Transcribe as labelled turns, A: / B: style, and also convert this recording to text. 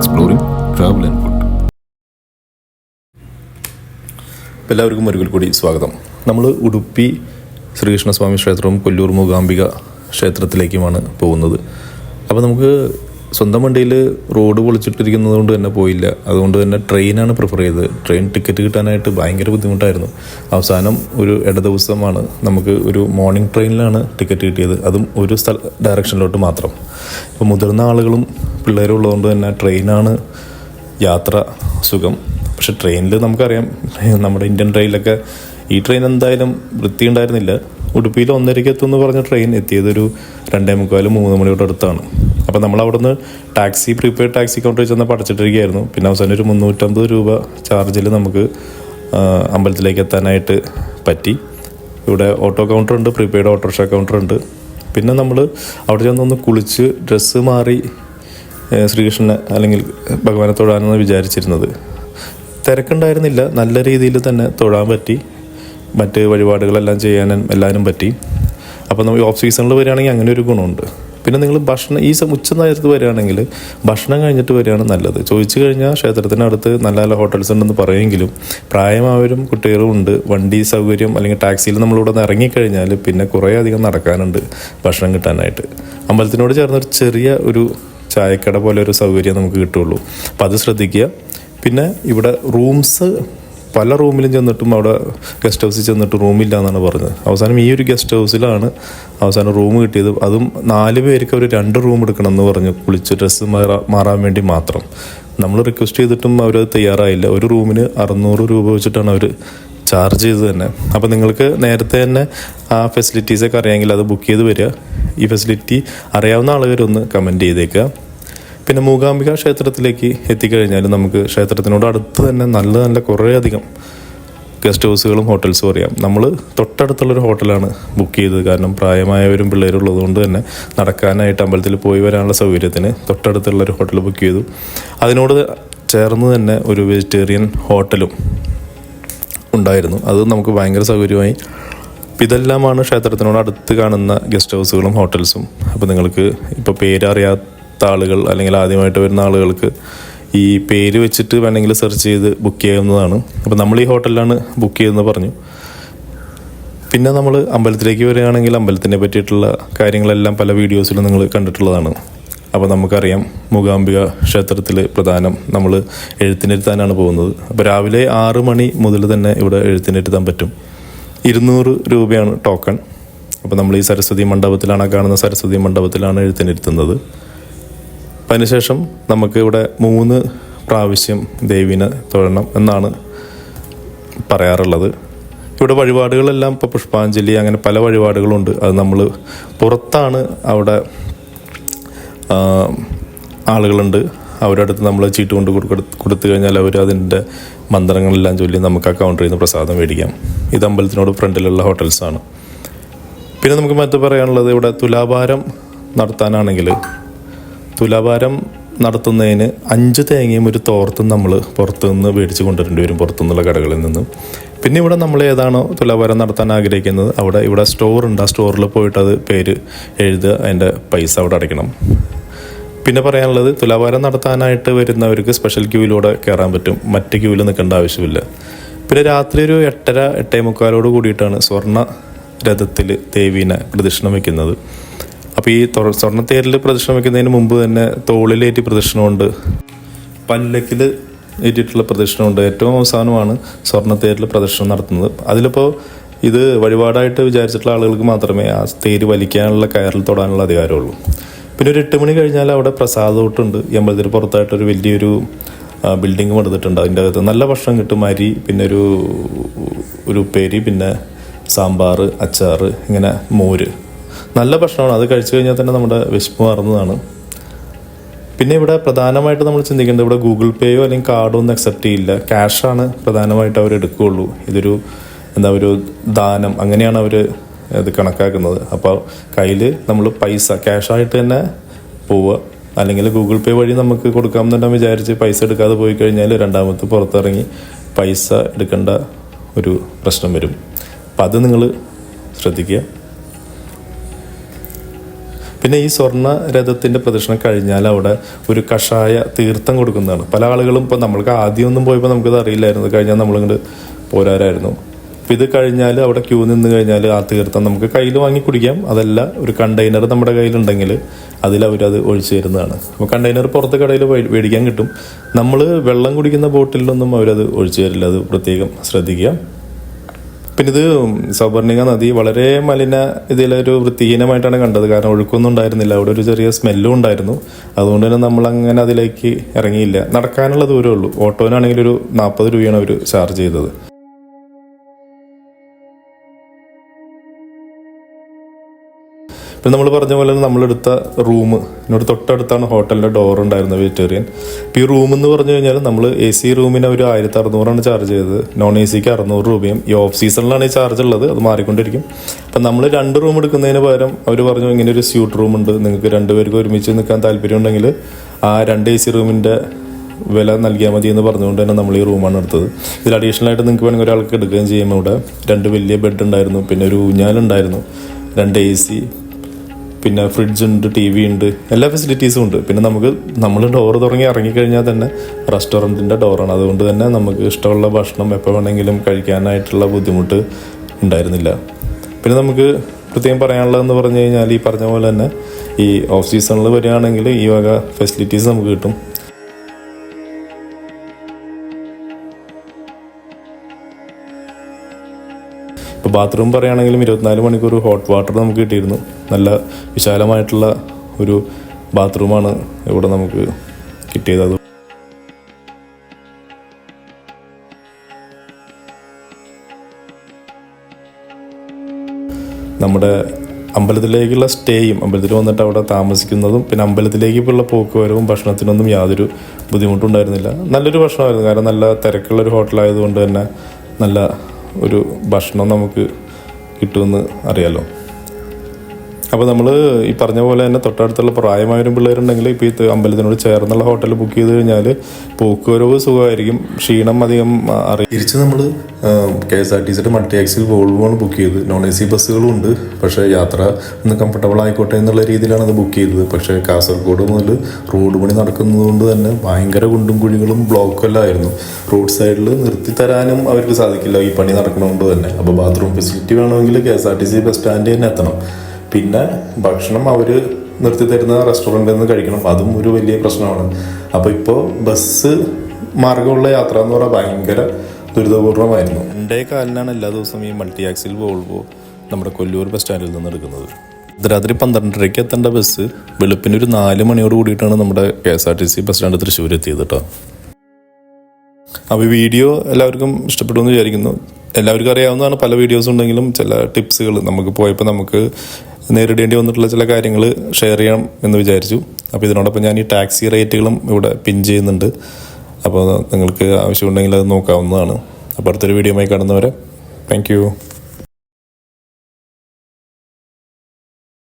A: exploring travel and food
B: എല്ലാവർക്കും ഒരിക്കൽ കൂടി സ്വാഗതം. നമ്മൾ ഉടുപ്പി ശ്രീകൃഷ്ണസ്വാമി ക്ഷേത്രവും കൊല്ലൂർ മൂകാംബിക ക്ഷേത്രത്തിലേക്കുമാണ് പോകുന്നത്. അപ്പോൾ നമുക്ക് സ്വന്തം വണ്ടിയിൽ റോഡ് പൊളിച്ചിട്ടിരിക്കുന്നത് കൊണ്ട് തന്നെ പോയില്ല. അതുകൊണ്ട് തന്നെ ട്രെയിനാണ് പ്രിഫർ ചെയ്തത്. ട്രെയിൻ ടിക്കറ്റ് കിട്ടാനായിട്ട് ഭയങ്കര ബുദ്ധിമുട്ടായിരുന്നു. അവസാനം ഒരു ഇട ദിവസമാണ് നമുക്ക് ഒരു മോർണിംഗ് ട്രെയിനിലാണ് ടിക്കറ്റ് കിട്ടിയത്. അതും ഒരു സ്ഥല ഡയറക്ഷനിലോട്ട് മാത്രം. ഇപ്പോൾ മുതിർന്ന ആളുകളും പിള്ളേരും ഉള്ളതുകൊണ്ട് തന്നെ ട്രെയിനാണ് യാത്ര സുഖം. പക്ഷെ ട്രെയിനിൽ നമുക്കറിയാം നമ്മുടെ ഇന്ത്യൻ ട്രെയിനിലൊക്കെ ഈ ട്രെയിൻ എന്തായാലും വൃത്തി ഉണ്ടായിരുന്നില്ല ഉടുപ്പിയിൽ ഒന്നരയ്ക്ക് എത്തുമെന്ന് പറഞ്ഞ ട്രെയിൻ എത്തിയത് ഒരു രണ്ടേ മുക്കാൽ മൂന്ന് മണിയോട് അടുത്താണ്. അപ്പോൾ നമ്മൾ അവിടുന്ന് ടാക്സി പ്രീപെയ്ഡ് ടാക്സി കൗണ്ടറിൽ ചെന്ന് അടച്ചിട്ടിരിക്കുകയായിരുന്നു പിന്നെ അവസാനം ഒരു മുന്നൂറ്റമ്പത് രൂപ ചാർജിൽ നമുക്ക് അമ്പലത്തിലേക്ക് എത്താനായിട്ട് പറ്റി. ഇവിടെ ഓട്ടോ കൗണ്ടർ ഉണ്ട് പ്രീപെയ്ഡ് ഓട്ടോറിക്ഷ കൗണ്ടർ ഉണ്ട്. പിന്നെ നമ്മൾ അവിടെ ചെന്നൊന്ന് കുളിച്ച് ഡ്രസ്സ് മാറി ശ്രീകൃഷ്ണനെ അല്ലെങ്കിൽ ഭഗവാനെ തൊഴാനെന്ന് വിചാരിച്ചിരുന്നത്. തിരക്കുണ്ടായിരുന്നില്ല നല്ല രീതിയിൽ തന്നെ തൊഴാൻ പറ്റി. മറ്റ് വഴിപാടുകളെല്ലാം ചെയ്യാനും എല്ലാവരും പറ്റി. അപ്പോൾ നമ്മൾ ഓഫ് സീസണിൽ വരികയാണെങ്കിൽ അങ്ങനെ ഒരു ഗുണമുണ്ട്. പിന്നെ നിങ്ങൾ ഭക്ഷണം ഈ ഉച്ച നേരത്ത് വരികയാണെങ്കിൽ ഭക്ഷണം കഴിഞ്ഞിട്ട് വരികയാണ് നല്ലത്. ചോദിച്ചു കഴിഞ്ഞാൽ ക്ഷേത്രത്തിനടുത്ത് നല്ല നല്ല ഹോട്ടൽസ് ഉണ്ടെന്ന് പറയുമെങ്കിലും പ്രായമായവരും കുട്ടികളും ഉണ്ട്. വണ്ടി സൗകര്യം അല്ലെങ്കിൽ ടാക്സിയിൽ നമ്മളിവിടെ നിന്ന് ഇറങ്ങിക്കഴിഞ്ഞാൽ പിന്നെ കുറേ അധികം നടക്കാനുണ്ട് ഭക്ഷണം കിട്ടാനായിട്ട്. അമ്പലത്തിനോട് ചേർന്നൊരു ചെറിയ ഒരു ചായക്കട പോലെ ഒരു സൗകര്യം നമുക്ക് കിട്ടുള്ളൂ അപ്പം അത് ശ്രദ്ധിക്കുക. പിന്നെ ഇവിടെ റൂംസ് പല റൂമിലും ചെന്നിട്ടും അവിടെ ഗസ്റ്റ് ഹൗസിൽ ചെന്നിട്ട് റൂമില്ല എന്നാണ് പറഞ്ഞത്. അവസാനം ഈ ഒരു ഗസ്റ്റ് ഹൗസിലാണ് അവസാനം റൂം കിട്ടിയത്. അതും നാല് പേർക്ക് അവർ രണ്ട് റൂം എടുക്കണം എന്ന് പറഞ്ഞു. കുളിച്ച് ഡ്രസ്സ് മാറാ മാറാൻ വേണ്ടി മാത്രം. നമ്മൾ റിക്വസ്റ്റ് ചെയ്തിട്ടും അവരത് തയ്യാറായില്ല. ഒരു റൂമിന് അറുന്നൂറ് രൂപ വെച്ചിട്ടാണ് അവർ ചാർജ് ചെയ്ത് തന്നെ. അപ്പോൾ നിങ്ങൾക്ക് നേരത്തെ തന്നെ ആ ഫെസിലിറ്റീസൊക്കെ അറിയാമെങ്കിൽ അത് ബുക്ക് ചെയ്ത് വരിക. ഈ ഫെസിലിറ്റി അറിയാവുന്ന ആളുകാരൊന്ന് കമന്റ് ചെയ്തേക്കുക. പിന്നെ മൂകാംബിക ക്ഷേത്രത്തിലേക്ക് എത്തിക്കഴിഞ്ഞാൽ നമുക്ക് ക്ഷേത്രത്തിനോട് അടുത്ത് തന്നെ നല്ല നല്ല കുറേ അധികം ഗസ്റ്റ് ഹൗസുകളും ഹോട്ടൽസും അറിയാം. നമ്മൾ തൊട്ടടുത്തുള്ളൊരു ഹോട്ടലാണ് ബുക്ക് ചെയ്തത്. കാരണം പ്രായമായവരും പിള്ളേരും ഉള്ളതുകൊണ്ട് തന്നെ നടക്കാനായിട്ട് അമ്പലത്തിൽ പോയി വരാനുള്ള സൗകര്യത്തിന് തൊട്ടടുത്തുള്ളൊരു ഹോട്ടൽ ബുക്ക് ചെയ്തു. അതിനോട് ചേർന്ന് തന്നെ ഒരു വെജിറ്റേറിയൻ ഹോട്ടലും ഉണ്ടായിരുന്നു. അത് നമുക്ക് ഭയങ്കര സൗകര്യമായി. ഇതെല്ലാമാണ് ക്ഷേത്രത്തിനോട് അടുത്ത് കാണുന്ന ഗസ്റ്റ് ഹൗസുകളും ഹോട്ടൽസും. അപ്പോൾ നിങ്ങൾക്ക് ഇപ്പോൾ പേരറിയാത്ത ആളുകൾ അല്ലെങ്കിൽ ആദ്യമായിട്ട് വരുന്ന ആളുകൾക്ക് ഈ പേര് വെച്ചിട്ട് വേണമെങ്കിൽ സെർച്ച് ചെയ്ത് ബുക്ക് ചെയ്യാവുന്നതാണ്. അപ്പോൾ നമ്മൾ ഈ ഹോട്ടലിലാണ് ബുക്ക് ചെയ്തെന്ന് പറഞ്ഞു. പിന്നെ നമ്മൾ അമ്പലത്തിലേക്ക് വരികയാണെങ്കിൽ അമ്പലത്തിനെ പറ്റിയിട്ടുള്ള കാര്യങ്ങളെല്ലാം പല വീഡിയോസിലും നിങ്ങൾ കണ്ടിട്ടുള്ളതാണ്. അപ്പോൾ നമുക്കറിയാം മൂകാംബിക ക്ഷേത്രത്തിൽ പ്രധാനം നമ്മൾ എഴുത്തിനിരുത്താനാണ് പോകുന്നത്. അപ്പോൾ രാവിലെ ആറ് മണി മുതൽ തന്നെ ഇവിടെ എഴുത്തിനിരുത്താൻ പറ്റും. ഇരുന്നൂറ് രൂപയാണ് ടോക്കൺ അപ്പോൾ നമ്മൾ ഈ സരസ്വതി മണ്ഡപത്തിലാണ് കാണുന്ന സരസ്വതി മണ്ഡപത്തിലാണ് എഴുത്തിനിരുത്തുന്നത്. അതിനുശേഷം നമുക്ക് ഇവിടെ മൂന്ന് പ്രാവശ്യം ദേവിനെ തൊഴണം എന്നാണ് പറയാറുള്ളത്. ഇവിടെ വഴിപാടുകളെല്ലാം ഇപ്പോൾ പുഷ്പാഞ്ജലി അങ്ങനെ പല വഴിപാടുകളുണ്ട്. അത് നമ്മൾ പുറത്താണ് അവിടെ ആളുകളുണ്ട്. അവരുടെ അടുത്ത് നമ്മൾ ചീട്ട് കൊണ്ട് കൊടുത്തു കഴിഞ്ഞാൽ അവർ അതിന്റെ മന്ത്രങ്ങളെല്ലാം ചൊല്ലി നമുക്ക് ആ കൗണ്ടറിൽ നിന്ന് പ്രസാദം മേടിക്കാം. ഇത് അമ്പലത്തിനോട് ഫ്രണ്ടിലുള്ള ഹോട്ടൽസാണ്. പിന്നെ നമുക്ക് മറ്റു പറയാനുള്ളത് ഇവിടെ തുലാഭാരം നടത്താനാണെങ്കിൽ തുലാഭാരം നടത്തുന്നതിന് അഞ്ച് തേങ്ങയും ഒരു തോർത്തും നമ്മൾ പുറത്തു നിന്ന് മേടിച്ച് കൊണ്ടുവരേണ്ടി വരും പുറത്തുനിന്നുള്ള കടകളിൽ നിന്നും. പിന്നെ ഇവിടെ നമ്മൾ ഏതാണോ തുലാഭാരം നടത്താൻ ആഗ്രഹിക്കുന്നത്? അവിടെ ഇവിടെ സ്റ്റോർ ഉണ്ട്. ആ സ്റ്റോറിൽ പോയിട്ട് അത് പേര് എഴുതുക അതിന്റെ പൈസ അവിടെ അടയ്ക്കണം. പിന്നെ പറയാനുള്ളത് തുലാഭാരം നടത്താനായിട്ട് വരുന്നവർക്ക് സ്പെഷ്യൽ ക്യൂവിലൂടെ കയറാൻ പറ്റും. മറ്റ് ക്യൂവിൽ നിൽക്കേണ്ട ആവശ്യമില്ല. പിന്നെ രാത്രി ഒരു എട്ടര എട്ടേ മുക്കാലോട് കൂടിയിട്ടാണ് സ്വർണ രഥത്തിൽ ദേവീനെ പ്രദക്ഷിണം വെക്കുന്നത്. അപ്പോൾ ഈ സ്വർണത്തേരിൽ പ്രദക്ഷിണം വയ്ക്കുന്നതിന് മുമ്പ് തന്നെ തോളിലേറ്റി പ്രദക്ഷിണമുണ്ട്. പല്ലക്കിൽ ഏറ്റിട്ടുള്ള പ്രദക്ഷിണമുണ്ട്. ഏറ്റവും അവസാനമാണ് സ്വർണത്തേരിൽ പ്രദക്ഷിണം നടത്തുന്നത്. അതിലിപ്പോൾ ഇത് വഴിപാടായിട്ട് വിചാരിച്ചിട്ടുള്ള ആളുകൾക്ക് മാത്രമേ ആ തേര് വലിക്കാനുള്ള കയറിൽ തൊടാനുള്ള അധികാരമുള്ളൂ. പിന്നെ ഒരു എട്ട് മണി കഴിഞ്ഞാൽ അവിടെ പ്രസാദോട്ടുണ്ട് ഈ അമ്പലത്തിന് പുറത്തായിട്ടൊരു വലിയൊരു ബിൽഡിംഗ് പണിതിട്ടുണ്ട്. അതിന്റെ അകത്ത് നല്ല ഭക്ഷണം കിട്ടും. അരി പിന്നെ ഒരു ഒരു ഉപ്പേരി പിന്നെ സാമ്പാർ അച്ചാർ ഇങ്ങനെ മോര്. നല്ല ഭക്ഷണമാണ്. അത് കഴിച്ചു കഴിഞ്ഞാൽ തന്നെ നമ്മുടെ വിശപ്പ് മാറുന്നതാണ്. പിന്നെ ഇവിടെ പ്രധാനമായിട്ട് നമ്മൾ ചിന്തിക്കേണ്ടത് ഇവിടെ ഗൂഗിൾ പേയോ അല്ലെങ്കിൽ കാർഡോ ഒന്നും അക്സെപ്റ്റ് ചെയ്യില്ല. ക്യാഷാണ് പ്രധാനമായിട്ട് അവർ എടുക്കുകയുള്ളൂ. ഇതൊരു എന്താ ഒരു ദാനം. അങ്ങനെയാണ് അവർ ഇത് കണക്കാക്കുന്നത്. അപ്പോൾ കയ്യിൽ നമ്മൾ പൈസ ക്യാഷായിട്ട് തന്നെ പോവുക. അല്ലെങ്കിൽ ഗൂഗിൾ പേ വഴി നമുക്ക് കൊടുക്കാമെന്നുണ്ടെന്ന് വിചാരിച്ച് പൈസ എടുക്കാതെ പോയി കഴിഞ്ഞാൽ രണ്ടാമത്തെ പുറത്തിറങ്ങി പൈസ എടുക്കേണ്ട ഒരു പ്രശ്നം വരും. അപ്പം അത് നിങ്ങൾ ശ്രദ്ധിക്കുക. പിന്നെ ഈ സ്വർണ രഥത്തിന്റെ പ്രദർശനം കഴിഞ്ഞാൽ അവിടെ ഒരു കഷായ തീർത്ഥം കൊടുക്കുന്നതാണ്. പല ആളുകളും ഇപ്പോൾ നമ്മൾക്ക് ആദ്യമൊന്നും പോയപ്പോൾ നമുക്കത് അറിയില്ലായിരുന്നു. കഴിഞ്ഞാൽ നമ്മളിങ്ങോട്ട് പോരാരായിരുന്നു. അപ്പോൾ ഇത് കഴിഞ്ഞാൽ അവിടെ ക്യൂ നിന്ന് കഴിഞ്ഞാൽ ആ തീർത്ഥം നമുക്ക് കയ്യിൽ വാങ്ങി കുടിക്കാം. അതല്ല ഒരു കണ്ടെയ്നർ നമ്മുടെ കയ്യിലുണ്ടെങ്കിൽ അതിൽ അവരത് ഒഴിച്ചു തരുന്നതാണ്. അപ്പോൾ കണ്ടെയ്നർ പുറത്ത് കടയിൽ മേടിക്കാൻ കിട്ടും. നമ്മൾ വെള്ളം കുടിക്കുന്ന ബോട്ടിലൊന്നും അവരത് ഒഴിച്ചു തരില്ല. അത് പ്രത്യേകം ശ്രദ്ധിക്കുക. പിന്നെ ഇത് സബർണിക നദി വളരെ മലിന ഇതിലൊരു വൃത്തിഹീനമായിട്ടാണ് കണ്ടത്. കാരണം ഒഴുക്കൊന്നും ഉണ്ടായിരുന്നില്ല. അവിടെ ഒരു ചെറിയ സ്മെല്ലും ഉണ്ടായിരുന്നു. അതുകൊണ്ട് തന്നെ നമ്മൾ അങ്ങനെ അതിലേക്ക് ഇറങ്ങിയില്ല. നടക്കാനുള്ള ദൂരമേ ഉള്ളൂ. ഓട്ടോനാണെങ്കിൽ ഒരു നാൽപ്പത് രൂപയാണ് അവർ ചാർജ് ചെയ്തത്. ഇപ്പം നമ്മൾ പറഞ്ഞ പോലെ തന്നെ നമ്മളെടുത്ത റൂം എന്നോട് തൊട്ടടുത്താണ് ഹോട്ടലിന്റെ ഡോർ ഉണ്ടായിരുന്നത് വെജിറ്റേറിയൻ ഇപ്പോൾ ഈ റൂം എന്ന് പറഞ്ഞു കഴിഞ്ഞാൽ നമ്മൾ എ സി റൂമിന് ഒരു ആയിരത്തി അറുന്നൂറാണ് ചാർജ് ചെയ്തത് നോൺ എ സിക്ക് അറുന്നൂറ് രൂപയും. ഈ ഓഫ് സീസണിലാണ് ഈ ചാർജ് ഉള്ളത്. അത് മാറിക്കൊണ്ടിരിക്കും. അപ്പം നമ്മൾ രണ്ട് റൂം എടുക്കുന്നതിന് പകരം അവർ പറഞ്ഞു ഇങ്ങനെ ഒരു സ്യൂട്ട് റൂം ഉണ്ട്. നിങ്ങൾക്ക് രണ്ടുപേർക്ക് ഒരുമിച്ച് നിൽക്കാൻ താല്പര്യം ഉണ്ടെങ്കിൽ ആ രണ്ട് എ സി റൂമിന്റെ വില നൽകിയാൽ മതി എന്ന് പറഞ്ഞുകൊണ്ട് തന്നെ നമ്മൾ ഈ റൂമാണ് എടുത്തത്. ഇതിൽ അഡീഷണൽ ആയിട്ട് നിങ്ങൾക്ക് വേണമെങ്കിൽ ഒരാൾക്ക് എടുക്കുകയും ചെയ്യും ഇവിടെ. രണ്ട് വലിയ ബെഡ് ഉണ്ടായിരുന്നു. പിന്നെ ഒരു ഊഞ്ഞാലുണ്ടായിരുന്നു. രണ്ട് എ സി പിന്നെ ഫ്രിഡ്ജ് ഉണ്ട് ടി വി ഉണ്ട് എല്ലാ ഫെസിലിറ്റീസും ഉണ്ട്. പിന്നെ നമുക്ക് നമ്മൾ ഡോർ തുടങ്ങി ഇറങ്ങിക്കഴിഞ്ഞാൽ തന്നെ റെസ്റ്റോറന്റിന്റെ ഡോറാണ് അതുകൊണ്ട് തന്നെ നമുക്ക് ഇഷ്ടമുള്ള ഭക്ഷണം എപ്പോൾ വേണമെങ്കിലും കഴിക്കാനായിട്ടുള്ള ബുദ്ധിമുട്ട് ഉണ്ടായിരുന്നില്ല. പിന്നെ നമുക്ക് പ്രത്യേകം പറയാനുള്ളതെന്ന് പറഞ്ഞു കഴിഞ്ഞാൽ ഈ പറഞ്ഞ പോലെ തന്നെ ഈ ഓഫ് സീസണിൽ വരികയാണെങ്കിൽ ഈ വക ഫെസിലിറ്റീസ് നമുക്ക് കിട്ടും. ഇപ്പോൾ ബാത്റൂം പറയുകയാണെങ്കിലും ഇരുപത്തിനാല് മണിക്കൂർ ഹോട്ട് വാട്ടർ നമുക്ക് കിട്ടിയിരുന്നു. നല്ല വിശാലമായിട്ടുള്ള ഒരു ബാത്റൂമാണ് ഇവിടെ നമുക്ക് കിട്ടിയത്. അത് നമ്മുടെ അമ്പലത്തിലേക്കുള്ള സ്റ്റേയും അമ്പലത്തിൽ വന്നിട്ട് അവിടെ താമസിക്കുന്നതും പിന്നെ അമ്പലത്തിലേക്കുള്ള പോക്കുവരവും ഭക്ഷണത്തിനൊന്നും യാതൊരു ബുദ്ധിമുട്ടുണ്ടായിരുന്നില്ല നല്ലൊരു ഭക്ഷണമായിരുന്നു. കാരണം നല്ല തിരക്കുള്ള ഒരു ഹോട്ടലായതുകൊണ്ട് തന്നെ നല്ല ഒരു ഭക്ഷണം നമുക്ക് കിട്ടുമെന്ന് അറിയാലോ. അപ്പോൾ നമ്മൾ ഈ പറഞ്ഞ പോലെ തന്നെ തൊട്ടടുത്തുള്ള പ്രായമായൊരു പിള്ളേരുണ്ടെങ്കിൽ ഇപ്പോൾ ഈ അമ്പലത്തിനോട് ചേർന്നുള്ള ഹോട്ടൽ ബുക്ക് ചെയ്ത് കഴിഞ്ഞാൽ പോക്കുവരവ് സുഖമായിരിക്കും. ക്ഷീണം അധികം അറിയാം. തിരിച്ച് നമ്മൾ കെ എസ് ആർ ടി സിയുടെ മൾട്ടി ആക്സിൽ ബുക്ക് ചെയ്ത്. നോൺ എ സി ബസ്സുകളും ഉണ്ട്. പക്ഷേ യാത്ര ഒന്ന് കംഫർട്ടബിൾ ആയിക്കോട്ടെ എന്നുള്ള രീതിയിലാണ് അത് ബുക്ക് ചെയ്തത്. പക്ഷേ കാസർഗോഡ് മുതൽ റോഡ് പണി നടക്കുന്നത് കൊണ്ട് തന്നെ ഭയങ്കര കുണ്ടും കുഴികളും ബ്ലോക്കും എല്ലാം ആയിരുന്നു. റോഡ് സൈഡിൽ നിർത്തി തരാനും അവർക്ക് സാധിക്കില്ല ഈ പണി നടക്കുന്നതുകൊണ്ട് തന്നെ. അപ്പോൾ ബാത്റൂം ഫെസിലിറ്റി വേണമെങ്കിൽ K S R T C bus സ്റ്റാൻഡിൽ തന്നെ എത്തണം. പിന്നെ ഭക്ഷണം അവർ നിർത്തി തരുന്ന റെസ്റ്റോറന്റിൽ നിന്ന് കഴിക്കണം. അതും ഒരു വലിയ പ്രശ്നമാണ്. അപ്പോൾ ഇപ്പോൾ ബസ് മാർഗമുള്ള യാത്ര എന്ന് പറഞ്ഞാൽ ഭയങ്കര ദുരിതപൂർണമായിരുന്നു. രണ്ടേ കാലിനാണ് എല്ലാ ദിവസവും ഈ മൾട്ടി ആക്സിൽ വോൾവോ നമ്മുടെ കൊല്ലൂർ ബസ് സ്റ്റാൻഡിൽ നിന്ന് എടുക്കുന്നത്. രാത്രി പന്ത്രണ്ടരയ്ക്ക് എത്തേണ്ട ബസ് വെളുപ്പിന് ഒരു നാല് മണിയോട് കൂടിയിട്ടാണ് നമ്മുടെ K S R T C bus stand Thrissur എത്തിയത് കേട്ടോ അപ്പോൾ വീഡിയോ എല്ലാവർക്കും ഇഷ്ടപ്പെട്ടു എന്ന് വിചാരിക്കുന്നു. എല്ലാവർക്കും അറിയാവുന്നതാണ് പല വീഡിയോസ് ഉണ്ടെങ്കിലും ചില ടിപ്സുകൾ നമുക്ക് പോയപ്പോൾ നമുക്ക് നേരിടേണ്ടി വന്നിട്ടുള്ള ചില കാര്യങ്ങൾ ഷെയർ ചെയ്യണം എന്ന് വിചാരിച്ചു. അപ്പോൾ ഇതിനോടൊപ്പം ഞാൻ ഈ ടാക്സി റേറ്റുകളും ഇവിടെ പിൻ ചെയ്യുന്നുണ്ട്. അപ്പോൾ നിങ്ങൾക്ക് ആവശ്യമുണ്ടെങ്കിൽ അത് നോക്കാവുന്നതാണ്. അപ്പോൾ അടുത്തൊരു വീഡിയോയുമായി കാണുന്നവരെ താങ്ക്